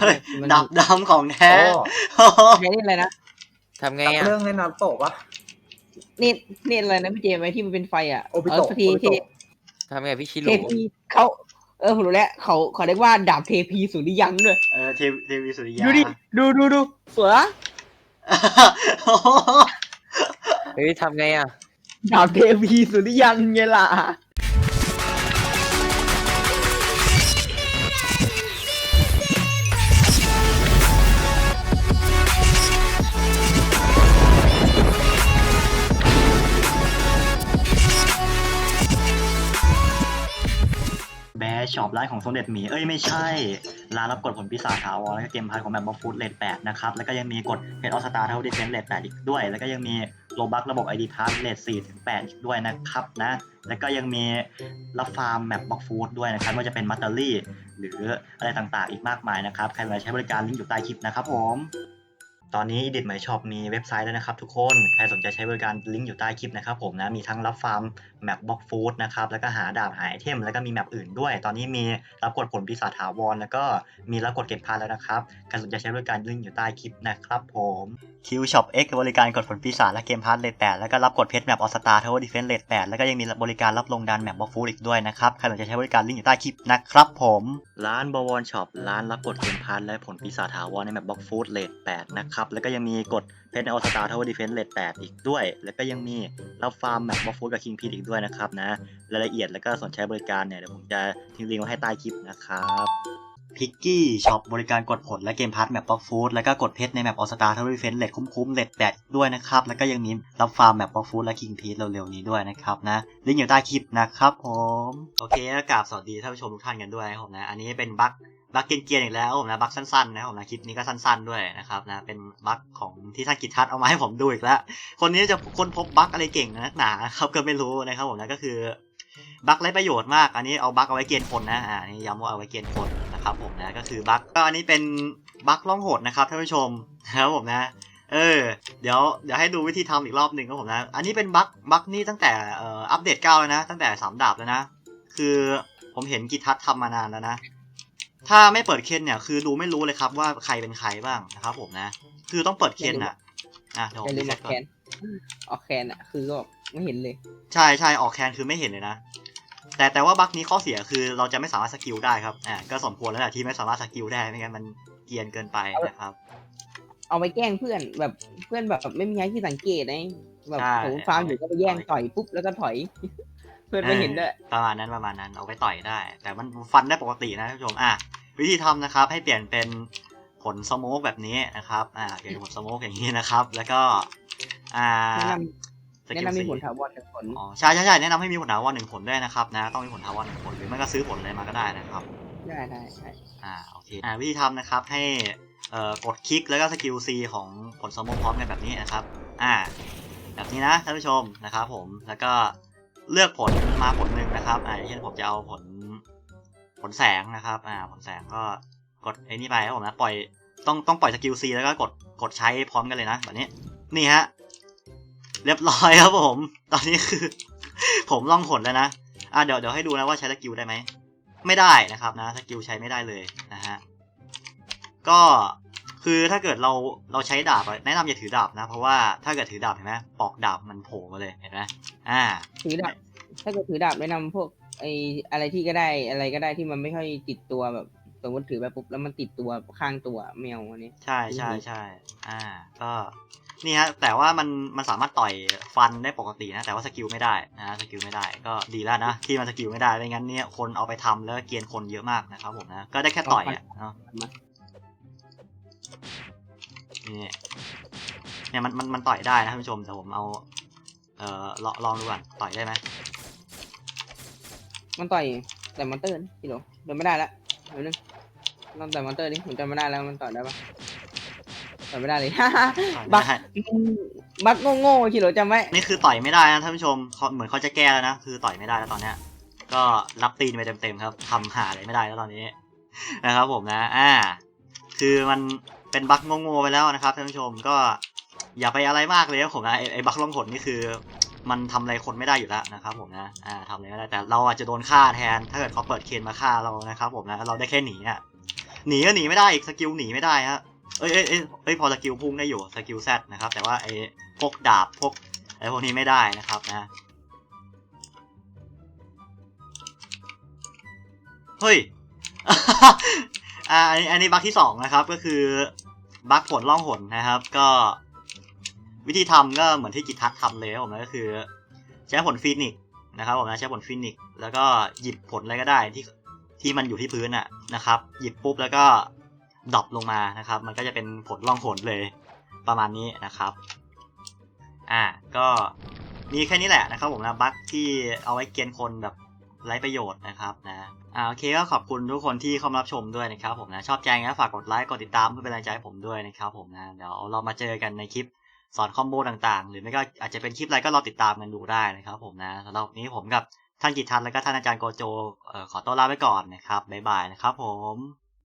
เฮ้ยมันดับดำของแท้โอ้ใช้นี่อะไรนะ ทำไงกับอะ เรื่องในนารูโตะปะนี่นี่อะไรนะพี่เจมส์ไอ้ที่มันเป็นไฟอะโอปิเอโตะอทีโอปิทีโตะ ทำไงพี่ชิเทลุพีเขาเออผมรู้แล้วเขาเขาเรียกว่าดาบเทพีสุริยันด้วย เออเทวเทวีสุริยาดูดิ ดูดูดูเสือโอ้โหเฮ้ยทำไงอะ ดาบเทพีสุริยันไงล่ะ ช็อปร้านของสมเด็จหมี เอ้ยไม่ใช่ ร้านรับกดผลปีศาจถาวรแล้วก็เกมพาร์ทของแบบบ็อกฟูดเลทแปดนะครับ แล้วก็ยังมีกดเพจออสตาเท่าดิเฟนเลทแปดอีกด้วย แล้วก็ยังมีโลบักระบบ ID p a s s เลทสี่ถึงแปดอีกด้วยนะครับนะ แล้วก็ยังมีรับฟาร์มแมปบ็อกฟูดด้วยนะครับไม่ว่าจะเป็นมัตเตอรี่ หรืออะไรต่างๆ อีกมากมายนะครับ ใครสนใจใช้บริการลิงก์อยู่ใต้คลิปนะครับผม ตอนนี้ดิดหมายช็อปมีเว็บไซต์แล้วนะครับทุกคน ใครสนใจใช้บริการลิงก์อยู่ใต้คลิปนะครับผมนะ มีทั้งรับฟาร์มแมปบ็อกฟูดนะครับ แล้วก็หาดาบหาไอเทม แล้วก็มีแมปอื่นด้วย ตอนนี้มีรับกดผลปีศาจถาวร แล้วก็มีรับกดเก็บพาแล้วนะครับ ใครสนใจใช้บริการลิงก์อยู่ใต้คลิปนะครับผมคิวช็อป X บริการกดผลปีศาจและเกมพาร์ทเลทแปดแล้วก็รับกดเพชรแมปออสตาร์ทาวเวอร์ดิเฟนเลทแปดแล้วก็ยังมีบริการรับลงดันแมปบ็อกฟูดอีกด้วยนะครับ ใครสนใจใช้บริการลิงก์อยู่ใต้คลิปนะครับผมร้านบวรช็อปร้านรับกดเกมพาร์ทและผลปีศาจถาวรในแมปบ็อกฟูดเลทแปดนะครับแล้วก็ยังมีกดเพชรในออสตาร์ทาวเวอร์ดิเฟนเลทแปดอีกด้วย แล้วก็ยังมีรับฟาร์มแมปบ็อกฟูดกับคิงพีดอีกด้วยนะครับนะ รายละเอียดแล้วก็สนใจบริการเนี่ย เดี๋ยวผมจะทิ้งลิงก์ไว้ให้ใต้คลิปนะครับพิกกี้ช็อปบริการกดผลและเกมพาร์ทแมปบ็อกฟูดแล้วก็กดเพชรในแมปออสตาร์ทาวเวอร์เฟนเลทคุ้มๆเลทแปดด้วยนะครับ แล้วก็ยังมีรับฟาร์มแมปบ็อกฟูดและคิงพีเร็วๆนี้ด้วยนะครับนะลิงก์อยู่ใต้คลิปนะครับผม โอเคกราบสวัสดีท่านผู้ชมทุกท่านกันด้วยนะครับผมนะ อันนี้เป็นบั๊ก บั๊กเกียนอีกแล้วผมนะบั๊กสั้นๆนะครับผมนะคลิปนี้ก็สั้นๆด้วยนะครับนะเป็นบั๊กของที่ท่านกิตทัศน์เอามาให้ผมดูอีกแล้ว คนนี้จะค้นพบบั๊กอะไรเก่งนักหนาครับก็ไม่รู้นะครับผมนะก็คือบั๊กไร้ประโยชน์มาก อันนี้เอาบั๊กเอาไว้เกียนคนนะอ่านี่ย้ำว่าเอาไว้เกียนคนนะครับผมนะก็คือบั๊กก็อันนี้เป็นบั๊กล่องหดนะครับท่านผู้ชมนะครับผมนะเออเดี๋ยวเดี๋ยวให้ดูวิธีทำอีกรอบหนึ่งครับผมนะ อันนี้เป็นบั๊กบั๊กนี่ตั้งแต่อัปเดตเก้าแล้วนะ ตั้งแต่สามดาบแล้วนะ คือผมเห็นกิทัศน์ทำมานานแล้วนะ ถ้าไม่เปิดเคนเนี่ยคือดูไม่รู้เลยครับว่าใครเป็นใครบ้างนะครับ ผมนะ คือต้องเปิดเคนอะอะเดี๋ยวผอย่ามลืมอ dạ, อกแคนออกแคนอะ คือก็ไม่เห็นเลย ใช่ใช่ออกแคนคือไม่เห็นเลยนะแต่แต่ว่าบั๊กนี้ข้อเสียคือเราจะไม่สามารถสกิลได้ครับอ่าก็สมควรแล้วแหละที่ไม่สามารถสกิลได้ไม่งั้นมันเกรียนเกินไปนะครับ เอาไปแกล้งเพื่อนแบบเพื่อนแบบไม่มีใครที่สังเกตไงแบบใช่ผมฟาร์มอยู่ก็ไปแย่งต่อยปุ๊บแล้วก็ถอย เพื่อนไม่เห็นด้วยประมาณนั้นประมาณนั้นเอาไปต่อยได้ แต่มันฟันได้ปกตินะท่านผู้ชมอะวิธีทำนะครับ ให้เปลี่ยนเป็นผลสโมกแบบนี้นะครับอ่าเปลี่ยนเป็นผลสโมกอย่างนี้นะครับ แล้วก็อ่าแนะนสำกิแนะลนำมีสี่ผลถาวรกับผลอ๋อใช่ใช่ใช่แนะนำให้มีผลถาวรหนึ่งผลด้วยนะครับนะต้องมีผลถาวรหนึ่งผลหรือไม่ก็ซื้อผลอะไรมาก็ได้นะครับได้ได้ได้อ่าโอเคอ่าวิธีทำนะครับให้เอ่อกดคลิกแล้วก็สกิล C ของผลสมมติพร้อมกันแบบนี้นะครับ อ่า แบบนี้นะท่านผู้ชมนะครับผมแล้วก็ เลือกผลมาผลหนึ่งนะครับอ่าอย่างเช่นผมจะเอาผลผลแสงนะครับอ่าผลแสงก็กดไอ้นี่ไปครับผมนะปล่อยต้องต้องปล่อยสกิล C แล้วก็กดกดใช้พร้อมกันเลยนะแบบนี้นี่ฮะเรียบร้อยครับผม ตอนนี้คือ ผมล่องผลแล้วนะอ่าเดี๋ยวเดี๋ยวให้ดูนะว่าใช้สกิลได้ไหมไม่ได้นะครับนะสกิลใช้ไม่ได้เลยนะฮะก็ คือถ้าเกิดเราเราใช้ดาบอะแนะนำอย่าถือดาบนะ เพราะว่าถ้าเกิดถือดาบเห็นไหมปอกดาบมันโผล่มาเลยเห็นไหมอ่า ถือดาบถ้าเกิดถือดาบแนะนำพวกไออะไรที่ก็ได้อะไรก็ได้ที่มันไม่ค่อยติดตัวแบบสมมติถือไปปุ๊บแล้วมันติดตัวข้างตัวแมวอันนี้ ใช่ใช่ใช่อ่า ก็นี่ฮะ แต่ว่ามันมันสามารถต่อยฟันได้ปกตินะ แต่ว่าสกิลไม่ได้นะ สกิลไม่ได้ ก็ดีแล้วนะ ที่มันสกิลไม่ได้ ไม่งั้นเนี่ยคนเอาไปทำแล้วเกรียนคนเยอะมากนะครับผมนะ ก็ได้แค่ต่อยอะเนาะ นี่เนี่ยมันมันมันต่อยได้นะท่านผู้ชมแต่ผมเอา เอ่อลองลองดูก่อนต่อยได้ไหมมันต่อยแต่มอนเตอร์นี่พี่โหลเดินไม่ได้ละเดี๋ยวนึงลองแต่มอนเตอร์ดิผมจำไม่ได้แล้วมันต่อยได้ปะต่อยไม่ได้เลย ต่อยบัไม่กได้บักโง่ๆพี่โหลจำไว้นี่คือต่อยไม่ได้นะท่านผู้ชมเขาเหมือนเขาจะแก้แล้วนะคือต่อยไม่ได้แล้วตอนเนี้ย ก็รับตีนไปเต็มๆครับทำหาอะไรไม่ได้แล้วตอนนี้ นะครับผมนะ อ่า คือมัน เป็นบั๊กโง่ๆไปแล้วนะครับท่านผู้ชมก็อย่าไปอะไรมากเลยครับผมนะไอ้บั๊กล่องผลนี่คือ มันทำอะไรคนไม่ได้อยู่แล้วนะครับผมนะอ่าทำอะไรไม่ได้แต่เราอาจจะโดนฆ่าแทน ถ้าเกิดเขาเปิดเคนมาฆ่าเรานะครับ ผมนะเราได้แค่หนีอะหนีก็หนีไม่ได้อีกสกิลหนีไม่ได้ฮะเอ้ยเอ้ยเอ้ยเอ้ยพอสกิลพุ่งได้อยู่สกิลแซดนะครับแต่ว่าไอ้พวกดาบพวกไอ้พวกนี้ไม่ได้นะครับนะเฮ้ย อ่าอันนี้อันนี้บั๊กที่สองนะครับ ก็คือบั๊กผลล่องหนนะครับ ก็วิธีทำก็เหมือนที่กิทัศน์ทำเลยผมนะก็คือ ใช้ผลฟีนิกนะครับผมนะใช้ผลฟีนิกแล้วก็หยิบผลอะไรก็ได้ที่ที่มันอยู่ที่พื้นอะนะครับ หยิบปุ๊บแล้วก็ดรอปลงมานะครับ มันก็จะเป็นผลล่องหนเลยประมาณนี้นะครับอ่าก็มีแค่นี้แหละนะครับผมนะบั๊กที่เอาไว้เกณฑ์คนแบบ ไร้ประโยชน์นะครับนะอ่าโอเคก็ขอบคุณทุกคนที่เข้ามารับชมด้วยนะครับผมนะชอบใจงั้นฝากกดไลค์กดติดตามเพื่อเป็นกำลังใจให้ผมด้วยนะครับผมนะเดี๋ยวเรามาเจอกันในคลิปสอนคอมโบต่างๆ หรือไม่ก็อาจจะเป็นคลิปอะไรก็รอติดตามกันดูได้นะครับผมนะสำหรับวันนี้ผมกับท่านกิตทันและก็ท่านอาจารย์โกโจเอ่อขอตัวลาไปก่อนนะครับบ๊ายบายนะครับผม